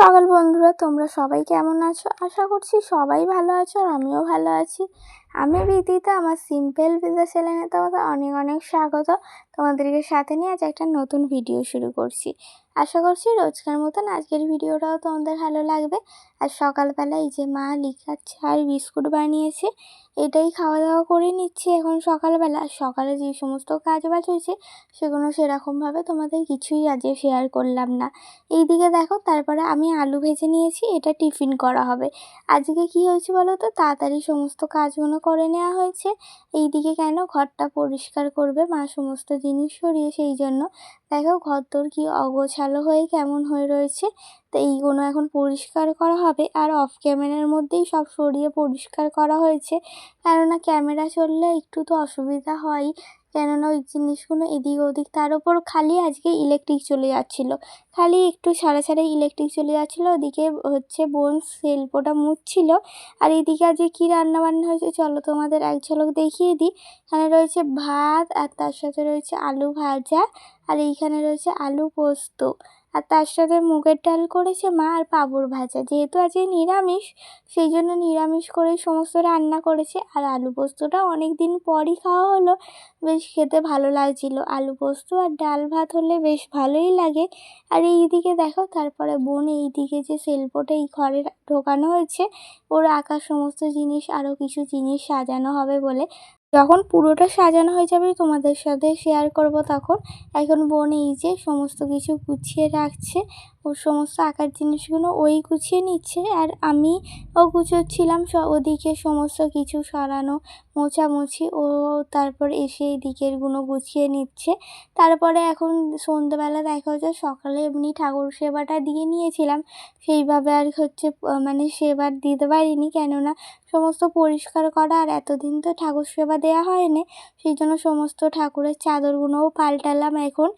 সকাল বন্ধুরা, তোমরা সবাই কেমন আছো? আশা করছি সবাই ভালো আছো আর আমিও ভালো আছি। আমি বিদিতা আমার সিম্পল বিদ্যা চ্যানেলে তোমাদের অনেক অনেক স্বাগত। তোমাদেরকে সাথে নিয়ে আজ একটা নতুন ভিডিও শুরু করছি। আশা করছি রোজকার মতন আজকের ভিডিওটাও তোমাদের ভালো লাগবে। আর সকালবেলা এই যে মা লিখার আর বিস্কুট বানিয়েছে, এটাই খাওয়া দাওয়া করে নিচ্ছি এখন সকালবেলা। সকালে যে সমস্ত কাজ বাজ হয়েছে, সেগুলো সেরকমভাবে তোমাদের কিছুই আজকে শেয়ার করলাম না। এই দিকে দেখো, তারপরে আমি আলু ভেজে নিয়েছি, এটা টিফিন করা হবে। আজকে কি হয়েছে বলো তো? তাড়াতাড়ি সমস্ত কাজগুলো করে নেওয়া হয়েছে। এই দিকে কেন ঘরটা পরিষ্কার করবে? মা সমস্ত জিনিস সরিয়ে সেই জন্য। দেখো ঘর তোর কি অগোছালো হয়ে কেমন হয়ে রয়েছে। তো এইগুলো এখন পরিষ্কার করা হবে। আর অফ ক্যামেরার মধ্যেই সব সরিয়ে পরিষ্কার করা হয়েছে। কেননা ক্যামেরা চললে একটু তো অসুবিধা হয় কেননা ওই জিনিসগুলো এদিক ওদিক, তার উপর খালি আজকে ইলেকট্রিক চলে যাচ্ছিল। খালি একটু সারা সারাই ইলেকট্রিক চলে যাচ্ছিল, ওদিকে হচ্ছে বোন শিল্পটা মুছছিল। আর এদিকে আজকে কী রান্নাবান্না হয়েছে চলো তোমাদের এক ঝলক দেখিয়ে দিই। এখানে রয়েছে ভাত, আর তার সাথে রয়েছে আলু ভাজা, আর এইখানে রয়েছে আলু পোস্ত। আর তার সাথে মুগের ডাল করেছে মা আর পাঁপড় ভাজা। যেহেতু আজকে নিরামিষ, সেই জন্য নিরামিষ করেই সমস্ত রান্না করেছে। আর আলু পোস্তটা অনেক দিন পরই খাওয়া হলো। বেশ খেতে ভালো লাগছিল। আলু পোস্ত আর ডাল ভাত হলে বেশ ভালোই লাগে। আর এই দিকে দেখো, তারপরে বোন এই দিকে যে সেলফোটা এই ঘরে ঢোকানো হয়েছে, ওর আঁকা সমস্ত জিনিস আরও কিছু জিনিস সাজানো হবে বলে। যখন পুরোটা সাজানো হয়ে যাবে, তোমাদের সাথে শেয়ার করব তখন। এখন বোন এই যে সমস্ত কিছু গুছিয়ে রাখছে ও সমস্ত আঁকার জিনিসগুলো ওই গুছিয়ে নিচ্ছে আর আমি ও গুছোচ্ছিলাম স ওদিকে সমস্ত কিছু সরানো, মোছামুছি, ও তারপর এসে এই দিকেরগুলো গুছিয়ে নিচ্ছে। তারপরে এখন সন্ধ্যেবেলা দেখা হচ্ছে সকালে এমনি ঠাকুর সেবাটা দিয়ে নিয়েছিলাম। সেইভাবে আর হচ্ছে মানে সেবার দিতে পারিনি কেননা সমস্ত পরিষ্কার করা আর এতদিন তো ঠাকুর সেবা দেওয়া হয়নি। সেই জন্য সমস্ত ঠাকুরের চাদরগুলোও পাল্টালাম। এখন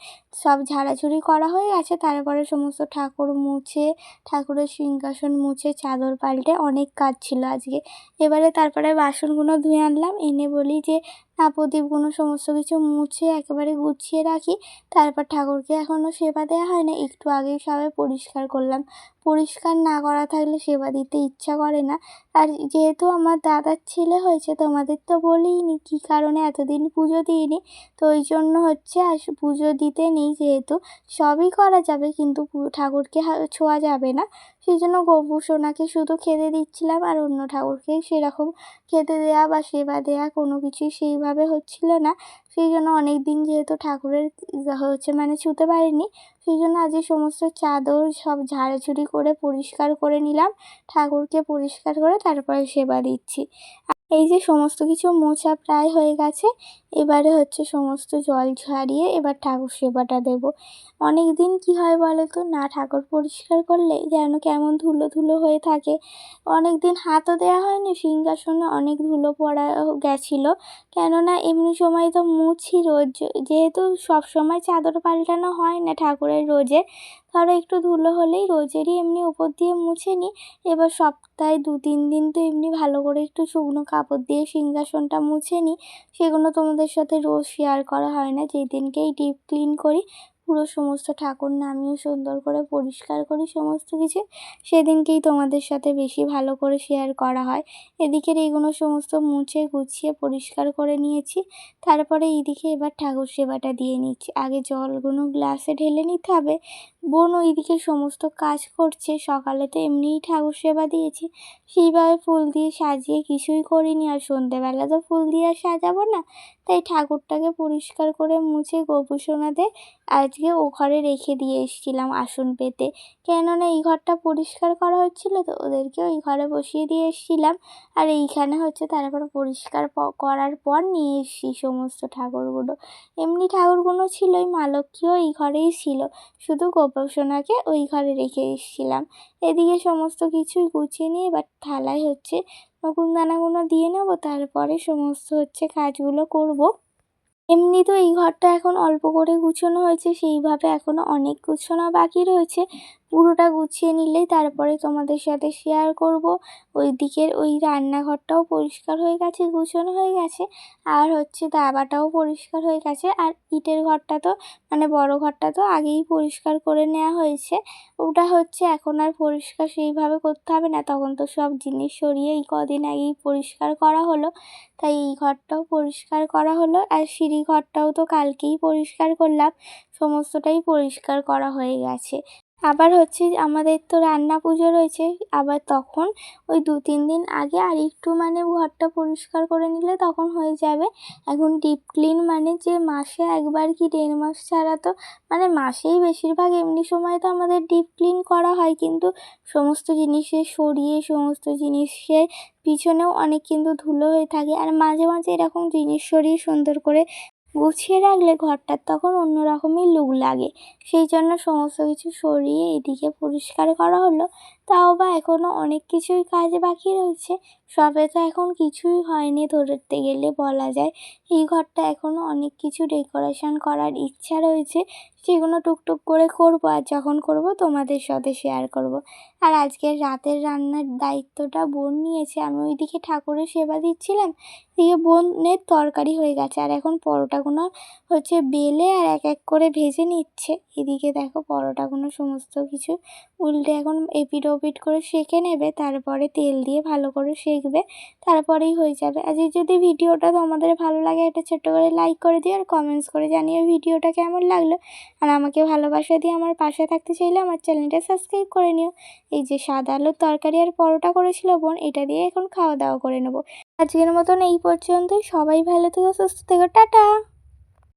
সব ঝাড়াঝুড়ি করা হয়ে গেছে। তারপরে সমস্ত ঠাকুর মুছে, ঠাকুরের সিংহাসন মুছে, চাদর পাল্টে অনেক কাজ ছিল আজকে। এবারে তারপরে বাসনগুলো ধুয়ে আনলাম, এনে বলি যে প্রদীপগুলো সমস্ত কিছু মুছে একেবারে গুছিয়ে রাখি। তারপর ঠাকুরকে এখনও সেবা দেওয়া হয় না, একটু আগেই সবাই পরিষ্কার করলাম। পরিষ্কার না করা থাকলে সেবা দিতে ইচ্ছা করে না। আর যেহেতু আমার দাদার ছেলে হয়েছে, তোমাদের তো বলিনি কী কারণে এতদিন পুজো দিইনি। তো ওই জন্য হচ্ছে আর পুজো দিতে নেই যেহেতু। সবই করা যাবে, কিন্তু ঠাকুরকে ছোঁয়া যাবে না। সেই জন্য গপু সোনাকে শুধু খেতে দিচ্ছিলাম আর অন্য ঠাকুরকে সেরকম খেতে দেয়া বা সেবা দেয়া কোনো কিছুই সেইভাবে হচ্ছিল না। সেই জন্য অনেক দিন যেহেতু ঠাকুরের হচ্ছে মানে ছুতে পারিনি, সেই জন্য আজকে সমস্ত চাদর সব ঝাড়াঝুড়ি করে পরিষ্কার করে নিলাম, ঠাকুরকে পরিষ্কার করে তারপরে সেবা দিচ্ছি। এই যে সমস্ত কিছু মোছা প্রায় হয়ে গেছে, এবারে হচ্ছে সমস্ত জল ঝাড়িয়ে এবার ঠাকুর সেবাটা দেব। অনেক দিন কী হয় বলো তো না ঠাকুর পরিষ্কার করলে যেন কেমন ধুলো ধুলো হয়ে থাকে। অনেক দিন হাতও দেওয়া হয়নি, সিংহাসনে অনেক ধুলো পড়া গেছিল। কেননা এমনি সময় তো মুছি রোজ, যেহেতু সব সময় চাদর পাল্টানো হয় না ঠাকুরের রোজে ধরো একটু ধুলো হলেই রোজেরই এমনি উপর দিয়ে মুছে নিই। এবার সপ্তাহে দু তিন দিন তো এমনি ভালো করে একটু শুকনো কাপড় দিয়ে সিংহাসনটা মুছে নিই। সেগুলো তোমাদের সাথে রোজ শেয়ার করা হয় না। যেদিনকেই ডিপ ক্লিন করি, পুরো সমস্ত ঠাকুর নামিয়ে সুন্দর করে পরিষ্কার করি সমস্ত কিছু, সেদিনকেই তোমাদের সাথে বেশি ভালো করে শেয়ার করা হয়। এদিকের এইগুলো সমস্ত মুছে গুছিয়ে পরিষ্কার করে নিয়েছি। তারপরে এইদিকে এবার ঠাকুর সেবাটা দিয়ে নিচ্ছি। আগে জলগুলো গ্লাসে ঢেলে নিতে হবে। বোন ওইদিকে সমস্ত কাজ করছে। সকালে তো এমনিই ঠাকুর সেবা দিয়েছি। সেইভাবে ফুল দিয়ে সাজিয়ে কিছুই করিনি আর সন্ধেবেলা তো ফুল দিয়ে আর সাজাবো না। তাই ঠাকুরটাকে পরিষ্কার করে মুছে গোপুসোনাতে আজকে ও ঘরে রেখে দিয়ে এসেছিলাম আসন পেতে। কেননা এই ঘরটা পরিষ্কার করা হচ্ছিল তো ওদেরকে ওই ঘরে বসিয়ে দিয়ে এসেছিলাম। আর এইখানে হচ্ছে তারপর পরিষ্কার করার পর নিয়ে এসছি সমস্ত ঠাকুরগুলো। এমনি ঠাকুরগুলো ছিলই, মা লক্ষ্মীও এই ঘরেই ছিল। শুধু গোপাসনাকে ওই ঘরে রেখে এসেছিলাম। এদিকে সমস্ত কিছুই গুছিয়ে নিয়ে এবার থালায় হচ্ছে নকুন দানাগুলো দিয়ে নেব, তারপরে সমস্ত হচ্ছে কাজগুলো করব। এমনি তো এই ঘরটা এখন অল্প করে গুছানো হয়েছে, সেইভাবে এখনও অনেক গুছানো বাকি রয়েছে। পুরোটা গুছিয়ে নিলেই তারপরে তোমাদের সাথে শেয়ার করব। ওই দিকের ওই রান্নাঘরটাও পরিষ্কার হয়ে গেছে, গুছানো হয়ে গেছে। আর হচ্ছে দাবাটাও পরিষ্কার হয়ে গেছে। আর ইটের ঘরটা তো মানে বড় ঘরটা তো আগেই পরিষ্কার করে নেওয়া হয়েছে। ওটা হচ্ছে এখন আর পরিষ্কার সেইভাবে করতে হবে না। তখন তো সব জিনিস সরিয়ে এই কদিন আগেই পরিষ্কার করা হলো। তাই এই ঘরটাও পরিষ্কার করা হলো। আর সিঁড়ি ঘরটাও তো কালকেই পরিষ্কার করলাম। সমস্তটাই পরিষ্কার করা হয়ে গেছে। আবার হচ্ছে আমাদের তো রান্না পুজো রয়েছে, আবার তখন ওই দু তিন দিন আগে আর একটু মানে ঘরটা পরিষ্কার করে নিলে তখন হয়ে যাবে। এখন ডিপ ক্লিন মানে যে মাসে একবার কি দেড় মাস ছাড়া তো মানে মাসেই বেশিরভাগ এমনি সময় তো আমাদের ডিপ ক্লিন করা হয়, কিন্তু সমস্ত জিনিসের সরিয়ে, সমস্ত জিনিসের পিছনেও অনেক কিন্তু ধুলো হয়ে থাকে। আর মাঝে মাঝে এরকম জিনিস সরিয়ে সুন্দর করে গুছিয়ে রাখলে ঘরটার তখন অন্যরকমই লুক লাগে। সেই জন্য সমস্ত কিছু সরিয়ে এদিকে পরিষ্কার করা হলো। তাও বা এখনও অনেক কিছুই কাজ বাকি রয়েছে। সবে তো এখন কিছুই হয়নি। ধরতে গেলে বলা যায় এই ঘরটা এখনও অনেক কিছু ডেকোরেশন করার ইচ্ছা রয়েছে। সেগুলো টুকটুক করে করব আর যখন করব তোমাদের সাথে শেয়ার করব। আর আজকের রাতের রান্নার দায়িত্বটা বোন নিয়েছে। আমি ওইদিকে ঠাকুরের সেবা দিচ্ছিলাম। দিয়ে বোনের তরকারি হয়ে গেছে। আর এখন পরোটাগুলো হচ্ছে বেলে আর এক এক করে ভেজে নিচ্ছে। এদিকে দেখো পরোটাগুলো সমস্ত কিছু উল্টে এখন এপিট ওপিট করে সেঁকে নেবে। তারপরে তেল দিয়ে ভালো করে সেঁকবে তারপরেই হয়ে যাবে। আজ যদি ভিডিওটা তোমাদের ভালো লাগে, একটা ছোট্ট করে লাইক করে দিও আর কমেন্টস করে জানিও ভিডিওটা কেমন লাগল। আর আমাকে ভালোবাসা দিয়ে আমার পাশে থাকতে চাইলে আমার চ্যানেলটা সাবস্ক্রাইব করে নিও। এই যে সাদা আলুর তরকারি আর পরোটা করেছিল বোন, এটা দিয়ে এখন খাওয়া দাওয়া করে নেব। আজকের মতন এই পর্যন্তই। সবাই ভালো থেকে, সুস্থ থেকো। টাটা!